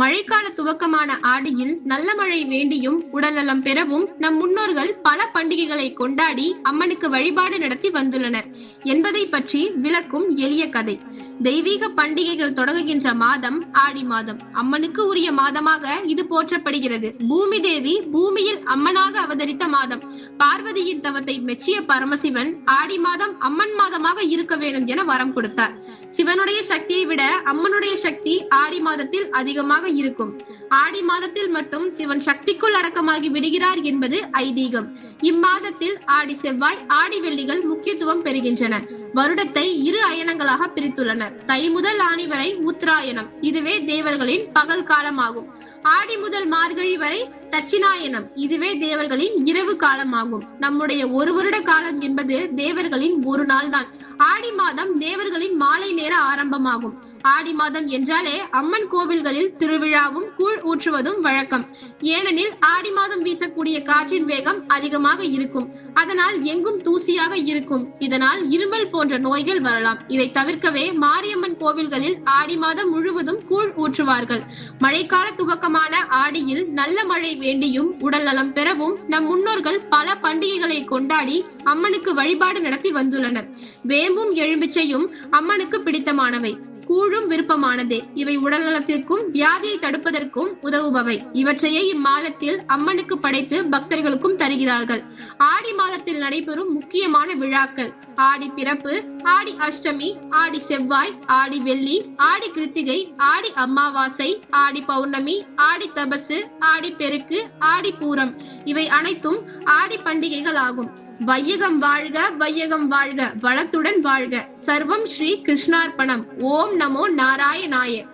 மழைக்கால துவக்கமான ஆடியில் நல்ல மழை வேண்டியும் உடல்நலம் பெறவும் நம் முன்னோர்கள் பல பண்டிகைகளை கொண்டாடி அம்மனுக்கு வழிபாடு நடத்தி வந்துள்ளனர் என்பதை பற்றி விளக்கும் எளிய கதை. தெய்வீக பண்டிகைகள் தொடங்குகின்ற மாதம் ஆடி மாதம். அம்மனுக்கு உரிய மாதமாக இது போற்றப்படுகிறது. பூமி தேவி பூமியில் அம்மனாக அவதரித்த மாதம். பார்வதியின் தவத்தை மெச்சிய பரமசிவன் ஆடி மாதம் அம்மன் மாதமாக இருக்க வேண்டும் என வரம் கொடுத்தார். சிவனுடைய சக்தியை விட அம்மனுடைய சக்தி ஆடி மாதத்தில் அதிகம் அதிகமாக இருக்கும். ஆடி மாதத்தில் மட்டும் சிவன் சக்திக்குள் அடக்கமாகி விடுகிறார் என்பது ஐதீகம். இம்மாதத்தில் ஆடி செவ்வாய் ஆடி வெள்ளிகள் முக்கியத்துவம் பெறுகின்றன. வருடத்தை இரு அயனங்களாக பிரித்துள்ளனர். தை முதல் ஆணி வரை உத்தராயணம். இதுவே தேவர்களின் பகல் காலமாகும். ஆடி முதல் மார்கழி வரை தட்சிணாயனம் இதுவே தேவர்களின் இரவு காலமாகும். நம்முடைய ஒரு வருட காலம் என்பது தேவர்களின் ஒரு நாள் தான் ஆடி மாதம் தேவர்களின் மாலை நேர ஆரம்பமாகும். ஆடி மாதம் என்றாலே அம்மன் கோவில்களில் திருவிழாவும் கூழ் ஊற்றுவதும் வழக்கம். ஏனெனில் ஆடி மாதம் வீசக்கூடிய காற்றின் வேகம் அதிகமாக இருக்கும். அதனால் எங்கும் தூசியாக இருக்கும். இதனால் இருமல் போன்ற நோய்கள் வரலாம். இதை தவிர்க்கவே மாரியம்மன் கோவில்களில் ஆடி மாதம் முழுவதும் கூழ் ஊற்றுவார்கள். மழைக்கால துவக்கமான ஆடியில் நல்ல மழை வேண்டியும் உடல் நலம் பெறவும் நம் முன்னோர்கள் பல பண்டிகைகளை கொண்டாடி அம்மனுக்கு வழிபாடு நடத்தி வந்துள்ளனர். வேம்பும் எலும்பிச்சையும் அம்மனுக்கு பிடித்தமானவை. கூழும் விருப்பமானதே. இவை உடல் நலத்திற்கும் வியாதியை தடுப்பதற்கும் உதவுபவை. இவற்றையே இம்மாதத்தில் அம்மனுக்கு படைத்து பக்தர்களுக்கும் தருகிறார்கள். ஆடி மாதத்தில் நடைபெறும் முக்கியமான விழாக்கள். ஆடி பிறப்பு ஆடி அஷ்டமி ஆடி செவ்வாய் ஆடி வெள்ளி ஆடி கிருத்திகை ஆடி அமாவாசை ஆடி பௌர்ணமி ஆடி தபசு ஆடி பெருக்கு ஆடி பூரம். இவை அனைத்தும் ஆடி பண்டிகைகள் ஆகும் வையகம் வாழ்க வையகம் வாழ்க வளத்துடன் வாழ்க. சர்வம் ஸ்ரீ கிருஷ்ணார்ப்பணம் ஓம் நமோ நாராயணாய.